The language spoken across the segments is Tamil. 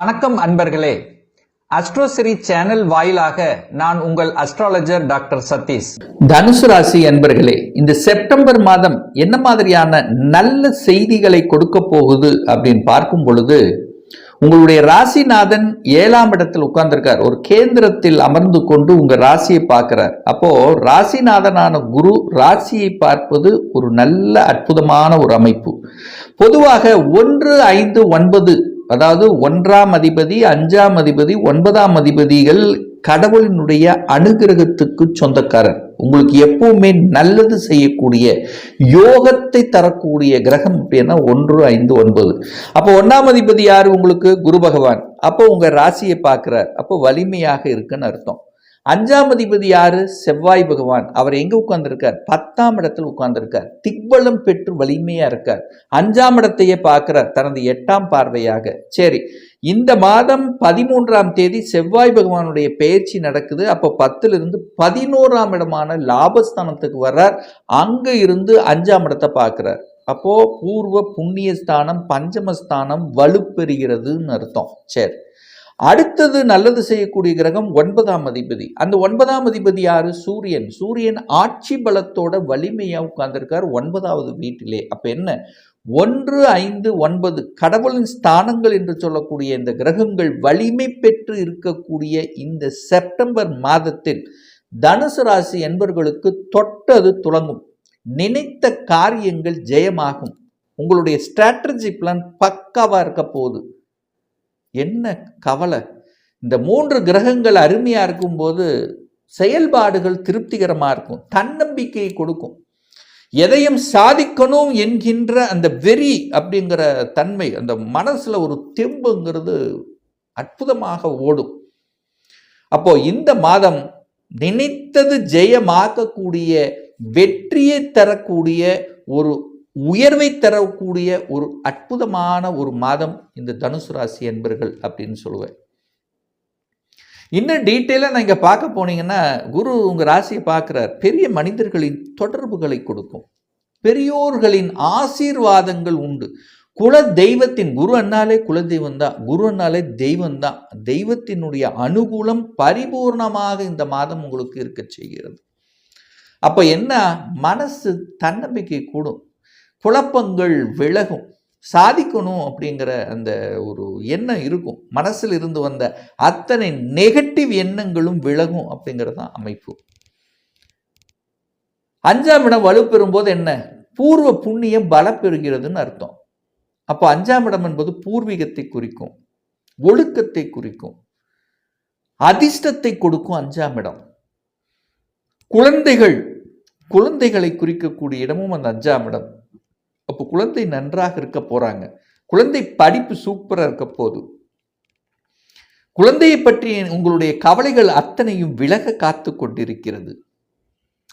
வணக்கம் அன்பர்களே. அஸ்ட்ரோசிரி சேனல் வாயிலாக நான் உங்கள் அஸ்ட்ராலஜர் டாக்டர் சதீஷ். தனுசு ராசி அன்பர்களே இந்த செப்டம்பர் மாதம் என்ன மாதிரியான நல்ல செய்திகளை கொடுக்க போகுது அப்படின்னு பார்க்கும் பொழுது உங்களுடைய ராசிநாதன் ஏழாம் இடத்தில் உட்கார்ந்திருக்கார். ஒரு கேந்திரத்தில் அமர்ந்து கொண்டு உங்க ராசியை பார்க்கிறார். அப்போ ராசிநாதனான குரு ராசியை பார்ப்பது ஒரு நல்ல அற்புதமான ஒரு அமைப்பு. பொதுவாக ஒன்று ஐந்து ஒன்பது அதாவது ஒன்றாம் அதிபதி அஞ்சாம் அதிபதி ஒன்பதாம் அதிபதிகள் கடவுளினுடைய அனுகிரகத்துக்கு சொந்தக்காரர். உங்களுக்கு எப்பவுமே நல்லது செய்யக்கூடிய யோகத்தை தரக்கூடிய கிரகம் அப்படின்னா ஒன்று ஐந்து ஒன்பது. அப்போ ஒன்றாம் அதிபதி யார் உங்களுக்கு? குரு பகவான். அப்போ உங்க ராசியை பார்க்கிறார். அப்போ வலிமையாக இருக்குன்னு அர்த்தம். அஞ்சாம் அதிபதி யாரு? செவ்வாய் பகவான். அவர் எங்க உட்கார்ந்துருக்கார்? பத்தாம் இடத்தில் உட்கார்ந்துருக்கார். திக்பலம் பெற்று வலிமையா இருக்கார். அஞ்சாம் இடத்தையே பார்க்கிறார். தனது எட்டாம் பார்வையாக. சரி இந்த மாதம் பதிமூன்றாம் தேதி செவ்வாய் பகவானுடைய பயிற்சி நடக்குது. அப்போ பத்துல இருந்து பதினோராம் இடமான லாபஸ்தானத்துக்கு வர்றார். அங்க இருந்து அஞ்சாம் இடத்தை பார்க்கிறார். அப்போ பூர்வ புண்ணியஸ்தானம் பஞ்சமஸ்தானம் வலுப்பெறுகிறதுன்னு அர்த்தம். சரி. அடுத்தது நல்லது செய்யக்கூடிய கிரகம் ஒன்பதாம் அதிபதி. அந்த ஒன்பதாம் அதிபதி யாரு? சூரியன். சூரியன் ஆட்சி பலத்தோட வலிமையா உட்கார்ந்திருக்கார் ஒன்பதாவது வீட்டிலே. அப்ப என்ன? ஒன்று ஐந்து ஒன்பது கடவுளின் ஸ்தானங்கள் என்று சொல்லக்கூடிய இந்த கிரகங்கள் வலிமை பெற்று இருக்கக்கூடிய இந்த செப்டம்பர் மாதத்தில் தனுசு ராசி என்பவர்களுக்கு தொட்டது துளங்கும் நினைத்த காரியங்கள் ஜெயமாகும். உங்களுடைய ஸ்ட்ராட்டஜி பிளான் பக்காவாக இருக்க போகுது. என்ன கவலை? இந்த மூன்று கிரகங்கள் அருமையாக இருக்கும்போது செயல்பாடுகள் திருப்திகரமாக இருக்கும் தன்னம்பிக்கையை கொடுக்கும். எதையும் சாதிக்கணும் என்கின்ற அந்த வெறி அப்படிங்கிற தன்மை அந்த மனசில் ஒரு தெம்புங்கிறது அற்புதமாக ஓடும். அப்போ இந்த மாதம் நினைத்தது ஜெயமாக்கக்கூடிய வெற்றியை தரக்கூடிய ஒரு உயர்வை தரக்கூடிய ஒரு அற்புதமான ஒரு மாதம் இந்த தனுசு ராசி என்பர்கள் அப்படின்னு சொல்லுவேன். இன்னும் டீட்டெயிலாக நான் இங்கே பார்க்க போனீங்கன்னா குரு உங்கள் ராசியை பார்க்குறார். பெரிய மனிதர்களின் தொடர்புகளை கொடுக்கும். பெரியோர்களின் ஆசீர்வாதங்கள் உண்டு. குல தெய்வத்தின் குரு அண்ணாலே குல தெய்வம் தான். குரு அண்ணாலே தெய்வம் தான். தெய்வத்தினுடைய அனுகூலம் பரிபூர்ணமாக இந்த மாதம் உங்களுக்கு இருக்க செய்கிறது. அப்போ என்ன? மனசு தன்னம்பிக்கை கூடும். குழப்பங்கள் விலகும். சாதிக்கணும் அப்படிங்கிற அந்த ஒரு எண்ணம் இருக்கும். மனசில் இருந்து வந்த அத்தனை நெகட்டிவ் எண்ணங்களும் விலகும் அப்படிங்கிறது தான் அமைப்பு. அஞ்சாம் இடம் வலுப்பெறும் போது என்ன? பூர்வ புண்ணியம் பலப்பெறுகிறதுன்னு அர்த்தம். அப்போ அஞ்சாம் இடம் என்பது பூர்வீகத்தை குறிக்கும் ஒழுக்கத்தை குறிக்கும் அதிர்ஷ்டத்தை கொடுக்கும் அஞ்சாம் இடம். குழந்தைகள் குழந்தைகளை குறிக்கக்கூடிய இடமும் அந்த அஞ்சாம் இடம். அப்போ குழந்தை நன்றாக இருக்க போகிறாங்க குழந்தை படிப்பு சூப்பராக இருக்க போகுது. குழந்தையை பற்றி உங்களுடைய கவலைகள் அத்தனையும் விலக காத்து கொண்டிருக்கிறது.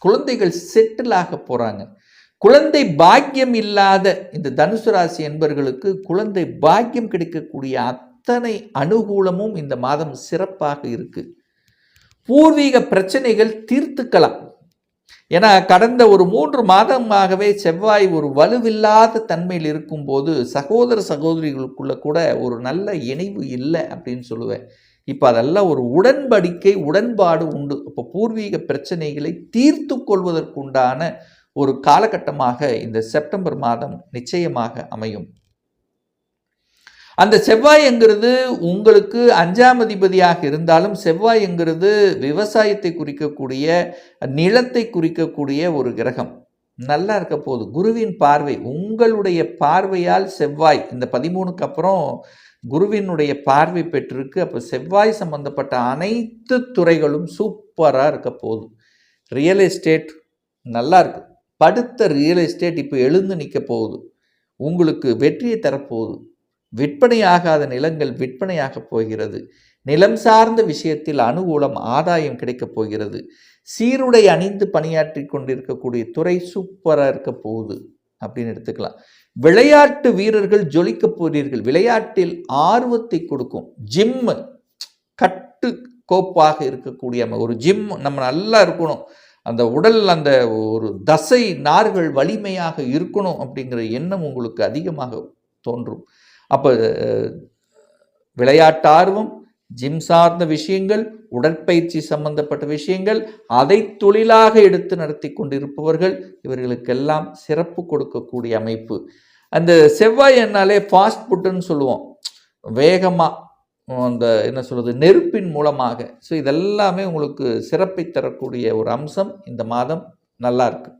குழந்தைகள் செட்டில் ஆக போகிறாங்க குழந்தை பாக்கியம் இல்லாத இந்த தனுசு ராசி என்பர்களுக்கு குழந்தை பாக்கியம் கிடைக்கக்கூடிய அத்தனை அனுகூலமும் இந்த மாதம் சிறப்பாக இருக்கு. பூர்வீக பிரச்சனைகள் தீர்த்துக்கலாம். ஏன்னா கடந்த ஒரு மூன்று மாதமாகவே செவ்வாய் ஒரு வலுவில்லாத தன்மையில் இருக்கும்போது சகோதர சகோதரிகளுக்குள்ள கூட ஒரு நல்ல இணைவு இல்லை அப்படின்னு சொல்லுவேன். இப்போ அதெல்லாம் ஒரு உடன்படிக்கை உடன்பாடு உண்டு. இப்போ பூர்வீக பிரச்சனைகளை தீர்த்து கொள்வதற்குண்டான ஒரு காலகட்டமாக இந்த செப்டம்பர் மாதம் நிச்சயமாக அமையும். அந்த செவ்வாய்ங்கிறது உங்களுக்கு அஞ்சாம் அதிபதியாக இருந்தாலும் செவ்வாய்ங்கிறது விவசாயத்தை குறிக்கக்கூடிய நிலத்தை குறிக்கக்கூடிய ஒரு கிரகம். நல்லா இருக்க போகுது. குருவின் பார்வை உங்களுடைய பார்வையால் செவ்வாய் இந்த பதிமூணுக்கு அப்புறம் குருவினுடைய பார்வை பெற்றிருக்கு. அப்போ செவ்வாய் சம்பந்தப்பட்ட அனைத்து துறைகளும் சூப்பராக இருக்க போகுது. ரியல் எஸ்டேட் நல்லா இருக்கு. படுத்த ரியல் எஸ்டேட் இப்போ எழுந்து நிற்க போகுது. உங்களுக்கு வெற்றியை தரப்போகுது. விற்பனையாகாத நிலங்கள் விற்பனையாக போகிறது. நிலம் சார்ந்த விஷயத்தில் அனுகூலம் ஆதாயம் கிடைக்கப் போகிறது. சீருடை அணிந்து பணியாற்றி கொண்டிருக்கக்கூடிய துறை சூப்பராக இருக்க போகுது அப்படின்னு எடுத்துக்கலாம். விளையாட்டு வீரர்கள் ஜொலிக்க போகிறீர்கள் விளையாட்டில் ஆர்வத்தை கொடுக்கும். ஜிம்மு கட்டு கோப்பாக இருக்கக்கூடிய ஒரு ஜிம் நம்ம நல்லா இருக்கணும். அந்த உடல் அந்த ஒரு தசை நார்கள் வலிமையாக இருக்கணும் அப்படிங்கிற எண்ணம் உங்களுக்கு அதிகமாக தோன்றும். அப்போ விளையாட்டார்வம் ஜிம் சார்ந்த விஷயங்கள் உடற்பயிற்சி சம்பந்தப்பட்ட விஷயங்கள் அதை தொழிலாக எடுத்து நடத்தி கொண்டிருப்பவர்கள் இவர்களுக்கெல்லாம் சிறப்பு கொடுக்கக்கூடிய அமைப்பு. அந்த செவ்வாய் என்னாலே ஃபாஸ்ட் ஃபுட்டுன்னு சொல்லுவோம். வேகமாக அந்த என்ன சொல்கிறது நெருப்பின் மூலமாக. ஸோ இதெல்லாமே உங்களுக்கு சிறப்பை தரக்கூடிய ஒரு அம்சம். இந்த மாதம் நல்லா இருக்குது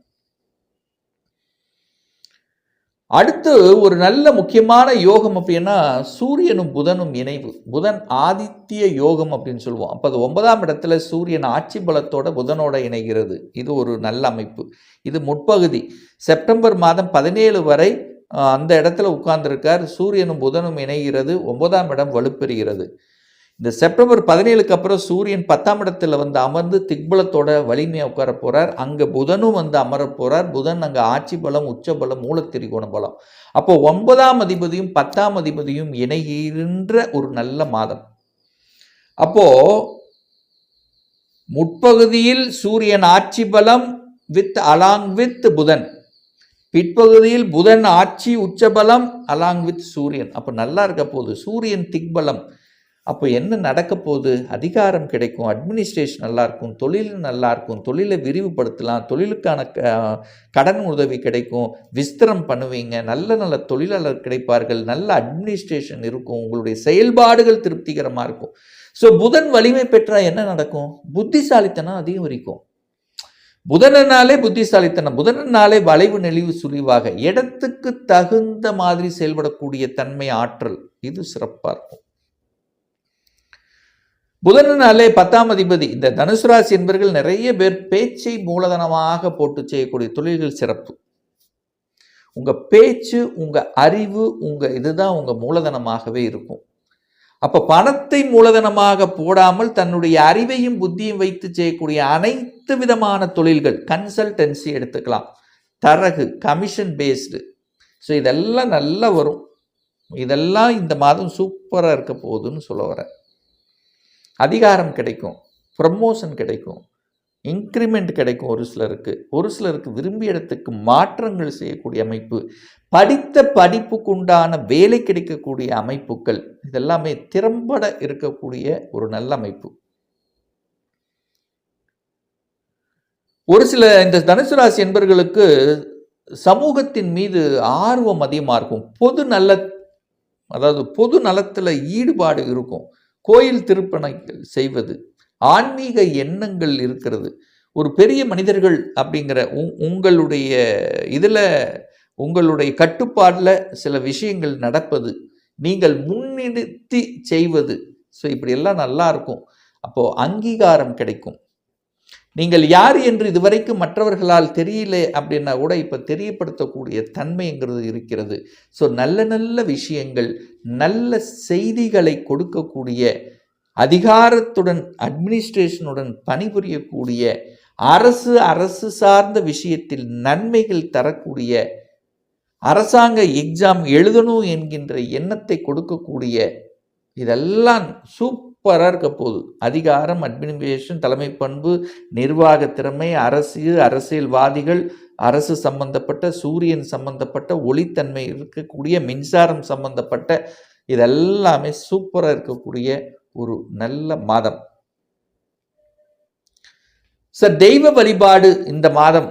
அடுத்து ஒரு நல்ல முக்கியமான யோகம் அப்படின்னா சூரியனும் புதனும் இணைவு. புதன் ஆதித்ய யோகம் அப்படின்னு சொல்லுவோம். அப்போ அது ஒன்பதாம் இடத்துல சூரியன் ஆட்சி பலத்தோட புதனோட இணைகிறது. இது ஒரு நல்ல அமைப்பு. இது முற்பகுதி. செப்டம்பர் மாதம் பதினேழு வரை அந்த இடத்துல உட்கார்ந்துருக்கார். சூரியனும் புதனும் இணைகிறது. ஒன்பதாம் இடம் வலுப்பெறுகிறது. இந்த செப்டம்பர் பதினேழுக்கு அப்புறம் சூரியன் பத்தாம் இடத்துல வந்து அமர்ந்து திக்பலத்தோட வலிமையாக உட்கார போகிறார் அங்கே புதனும் வந்து அமர புதன் அங்கே ஆட்சி பலம் உச்ச பலம் மூலத்திரிகோண பலம். அப்போ ஒன்பதாம் அதிபதியும் பத்தாம் அதிபதியும் இணைகின்ற ஒரு நல்ல மாதம். அப்போ முற்பகுதியில் சூரியன் ஆட்சி பலம் வித் அலாங் வித் புதன். பிற்பகுதியில் புதன் ஆட்சி உச்சபலம் அலாங் வித் சூரியன். அப்போ நல்லா இருக்க போகுது. சூரியன் திக்பலம். அப்போ என்ன நடக்க போகுது? அதிகாரம் கிடைக்கும் அட்மினிஸ்ட்ரேஷன் நல்லாயிருக்கும் தொழில் நல்லாயிருக்கும் தொழிலை விரிவுபடுத்தலாம் தொழிலுக்கான க- கடன் உதவி கிடைக்கும் விஸ்திரம் பண்ணுவீங்க நல்ல நல்ல தொழிலாளர் கிடைப்பார்கள் நல்ல அட்மினிஸ்ட்ரேஷன் இருக்கும் உங்களுடைய செயல்பாடுகள் திருப்திகரமாக இருக்கும். ஸோ புதன் வலிமை பெற்றால் என்ன நடக்கும்? புத்திசாலித்தனம் அதிகரிக்கும். புதனனாலே புத்திசாலித்தனம் புதனனாலே வளைவு நெளிவு சுழிவாக இடத்துக்கு தகுந்த மாதிரி செயல்படக்கூடிய தன்மை ஆற்றல் இது சிறப்பாக இருக்கும். புதனாலே பத்தாம் அதிபதி. இந்த தனுசு ராசி என்பவர்கள் நிறைய பேர் பேச்சை மூலதனமாக போட்டு செய்யக்கூடிய தொழில்கள் சிறப்பு. உங்க பேச்சு உங்க அறிவு உங்க இதுதான் உங்க மூலதனமாகவே இருக்கும். அப்ப பணத்தை மூலதனமாக போடாமல் தன்னுடைய அறிவையும் புத்தியும் வைத்து செய்யக்கூடிய அனைத்து விதமான தொழில்கள் கன்சல்டன்சி எடுத்துக்கலாம். தரகு கமிஷன் பேஸ்டு ஸோ இதெல்லாம் நல்லா வரும். இதெல்லாம் இந்த மாதம் சூப்பராக இருக்க போகுதுன்னு சொல்ல வரேன். அதிகாரம் கிடைக்கும். ப்ரமோஷன் கிடைக்கும். இன்க்ரிமெண்ட் கிடைக்கும் ஒரு சிலருக்கு. ஒரு சிலருக்கு விரும்பிய இடத்துக்கு மாற்றங்கள் செய்யக்கூடிய அமைப்பு. படித்த படிப்புக்குண்டான வேலை கிடைக்கக்கூடிய அமைப்புகள். இதெல்லாமே திறம்பட இருக்கக்கூடிய ஒரு நல்ல அமைப்பு. ஒரு சில இந்த தனுசு ராசி என்பர்களுக்கு சமூகத்தின் மீது ஆர்வம் அதிகமாக இருக்கும். பொது நல்ல அதாவது பொது நலத்தில் ஈடுபாடு இருக்கும். கோயில் திருப்பணிகள் செய்வது ஆன்மீக எண்ணங்கள் இருக்கிறது. ஒரு பெரிய மனிதர்கள் அப்படிங்கிற உங் உங்களுடைய இதில் உங்களுடைய கட்டுப்பாடில் சில விஷயங்கள் நடப்பது நீங்கள் முன்னிறுத்தி செய்வது. ஸோ இப்படியெல்லாம் நல்லா இருக்கும். அப்போது அங்கீகாரம் கிடைக்கும். நீங்கள் யார் என்று இதுவரைக்கும் மற்றவர்களால் தெரியல அப்படின்னா கூட இப்போ தெரியப்படுத்தக்கூடிய தன்மைங்கிறது இருக்கிறது. ஸோ நல்ல நல்ல விஷயங்கள் நல்ல செய்திகளை கொடுக்கக்கூடிய அதிகாரத்துடன் அட்மினிஸ்ட்ரேஷனுடன் பணிபுரியக்கூடிய அரசு அரசு சார்ந்த விஷயத்தில் நன்மைகள் தரக்கூடிய அரசாங்க எக்ஸாம் எழுதணும் என்கின்ற எண்ணத்தை கொடுக்கக்கூடிய இதெல்லாம் சூப் சூப்பராக இருக்க போகுது. அதிகாரம் அட்மினிஸ்ட்ரேஷன் தலைமை பண்பு நிர்வாக திறமை அரசு அரசியல்வாதிகள் அரசு சம்பந்தப்பட்ட சூரியன் சம்பந்தப்பட்ட ஒளித்தன்மை இருக்கக்கூடிய மின்சாரம் சம்பந்தப்பட்ட இதெல்லாமே சூப்பராக இருக்கக்கூடிய ஒரு நல்ல மாதம். சார் தெய்வ வழிபாடு இந்த மாதம்.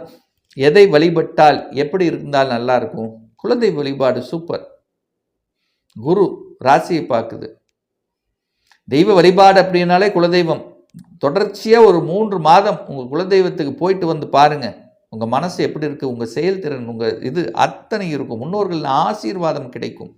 எதை வழிபட்டால் எப்படி இருந்தால் நல்லா இருக்கும்? குலதெய்வ வழிபாடு சூப்பர். குரு ராசியை பார்க்குது. தெய்வ வழிபாடு அப்படின்னாலே குலதெய்வம். தொடர்ச்சியாக ஒரு மூன்று மாதம் உங்கள் குலதெய்வத்துக்கு போயிட்டு வந்து பாருங்கள் உங்கள் மனசு எப்படி இருக்குது உங்கள் செயல்திறன் உங்கள் இது அத்தனை இருக்கும். முன்னோர்களின் ஆசீர்வாதம் கிடைக்கும்.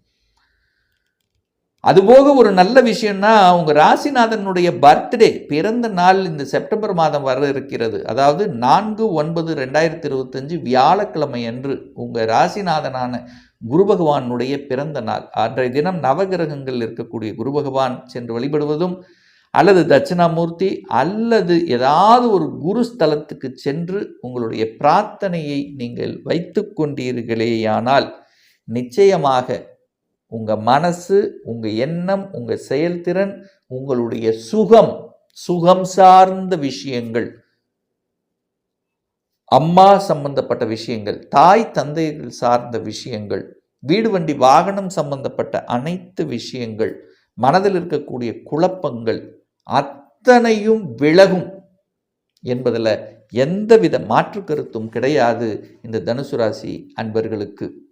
அதுபோக ஒரு நல்ல விஷயம்னா உங்கள் ராசிநாதனுடைய பர்த்டே பிறந்த நாள் இந்த செப்டம்பர் மாதம் வர இருக்கிறது. அதாவது நான்கு ஒன்பது ரெண்டாயிரத்தி இருபத்தஞ்சு வியாழக்கிழமை அன்று உங்கள் ராசிநாதனான குரு பகவானுடைய பிறந்த நாள். அன்றைய தினம் நவகிரகங்கள் இருக்கக்கூடிய குரு பகவான் சென்று வழிபடுவதும் அல்லது தட்சிணாமூர்த்தி அல்லது ஏதாவது ஒரு குரு ஸ்தலத்துக்கு சென்று உங்களுடைய பிரார்த்தனையை நீங்கள் வைத்து கொண்டீர்களேயானால் நிச்சயமாக உங்கள் மனசு உங்கள் எண்ணம் உங்கள் செயல்திறன் உங்களுடைய சுகம் சுகம் சார்ந்த விஷயங்கள் அம்மா சம்பந்தப்பட்ட விஷயங்கள் தாய் தந்தைகள் சார்ந்த விஷயங்கள் வீடு வண்டி வாகனம் சம்பந்தப்பட்ட அனைத்து விஷயங்கள் மனதில் இருக்கக்கூடிய குழப்பங்கள் அத்தனையும் விலகும் என்பதில் எந்தவித மாற்று கருத்தும் கிடையாது இந்த தனுசு ராசி அன்பர்களுக்கு.